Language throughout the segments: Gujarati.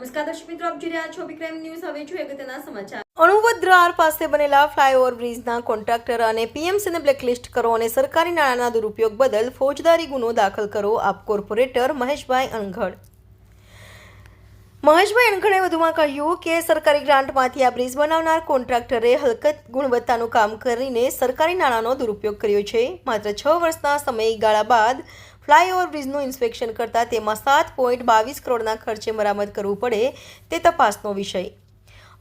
નમસ્કાર દર્શક મિત્રો, આપ જોઈ રહ્યા છો વિક્રમ ન્યૂઝ. હવે જોઈએ અગત્યના સમાચાર. અણુવદ્રાર પાસે બનેલા ફ્લાયઓવર બ્રિજના કોન્ટ્રાક્ટર અને પીએમસીને બ્લેકલિસ્ટ કરો અને સરકારી નાણાંના દુરુપયોગ બદલ ફોજદારી ગુનો દાખલ કરો, આપ કોર્પોરેટર મહેશભાઈ અણઘડ. મહેશભાઈ અણઘડે વધુમાં કહ્યું કે સરકારી ગ્રાન્ટમાંથી આ બ્રિજ બનાવનાર કોન્ટ્રાક્ટરે હલકત ગુણવત્તાનું કામ કરીને સરકારી નાણાંનો દુરુપયોગ કર્યો છે. માત્ર છ વર્ષના સમયગાળા બાદ ફ્લાયઓવર બ્રિજનું ઇન્સ્પેક્શન કરતાં તેમાં સાત પોઈન્ટ બાવીસ કરોડના ખર્ચે મરામત કરવું પડે તે તપાસનો વિષય.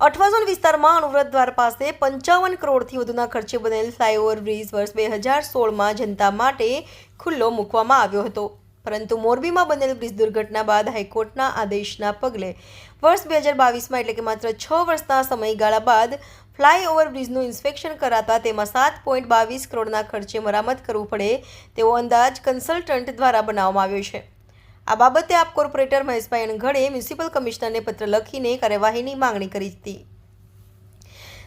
અઠવાઝોન વિસ્તારમાં અણુવ્રત દ્વાર પાસે પંચાવન કરોડથી વધુના ખર્ચે બનેલ ફ્લાયઓવર બ્રિજ વર્ષ બે હજાર સોળમાં જનતા માટે ખુલ્લો મૂકવામાં આવ્યો હતો. પરંતુ મોરબીમાં બનેલ બ્રિજ દુર્ઘટના બાદ હાઈકોર્ટના આદેશના પગલે વર્ષ બે હજાર બાવીસમાં એટલે કે માત્ર છ વર્ષના સમયગાળા બાદ ફ્લાયઓવર બ્રિજનું ઇન્સ્પેક્શન કરાતા તેમાં સાત પોઈન્ટ બાવીસ કરોડના ખર્ચે મરામત કરવું પડે તેવો અંદાજ કન્સલ્ટન્ટ દ્વારા બનાવવામાં આવ્યો છે. આ બાબતે આપ કોર્પોરેટર મહેશભાઈ અણઘડે મ્યુનિસિપલ કમિશનરને પત્ર લખીને કાર્યવાહીની માંગણી કરી હતી.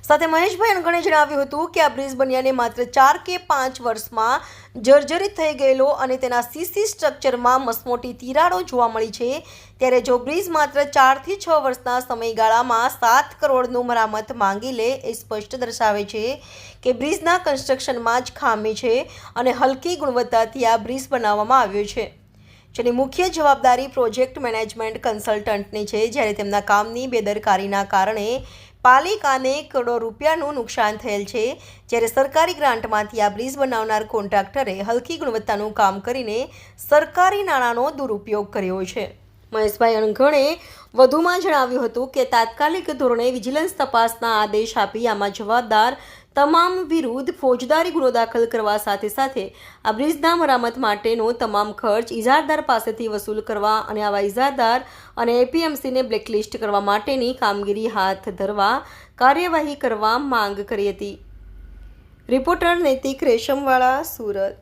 સાથે મહેશભાઈ અનગણે જણાવ્યું હતું કે આ બ્રિજ બન્યાને માત્ર ચાર કે પાંચ વર્ષમાં જર્જરિત થઈ ગયેલો અને તેના સીસી સ્ટ્રક્ચરમાં મસમોટી તિરાડો જોવા મળી છે. ત્યારે જો બ્રિજ માત્ર ચારથી છ વર્ષના સમયગાળામાં સાત કરોડનું મરામત માંગી લે, એ સ્પષ્ટ દર્શાવે છે કે બ્રિજના કન્સ્ટ્રક્શનમાં જ ખામી છે અને હલકી ગુણવત્તાથી આ બ્રિજ બનાવવામાં આવ્યો છે. જેની મુખ્ય જવાબદારી પ્રોજેક્ટ મેનેજમેન્ટ કન્સલ્ટન્ટની છે. જ્યારે તેમના કામની બેદરકારીના કારણે પાલિકાને કરોડો રૂપિયાનું નુકસાન થયેલ છે. જ્યારે સરકારી ગ્રાન્ટમાંથી આ બ્રિજ બનાવનાર કોન્ટ્રાક્ટરે હલકી ગુણવત્તાનું કામ કરીને સરકારી નાણાંનો દુરુપયોગ કર્યો છે. મહેશભાઈ અણઘણે વધુમાં જણાવ્યું હતું કે તાત્કાલિક ધોરણે વિજિલન્સ તપાસના આદેશ આપી આમાં જવાબદાર તમામ વિરુદ્ધ ફોજદારી ગુનો દાખલ કરવા સાથે સાથે આ બ્રિજના મરામત માટેનો તમામ ખર્ચ ઇજારદાર પાસેથી વસૂલ કરવા અને આવા ઇજારદાર અને એપીએમસીને બ્લેકલિસ્ટ કરવા માટેની કામગીરી હાથ ધરવા કાર્યવાહી કરવા માંગ કરી હતી. રિપોર્ટર નૈતિક રેશમવાળા, સુરત.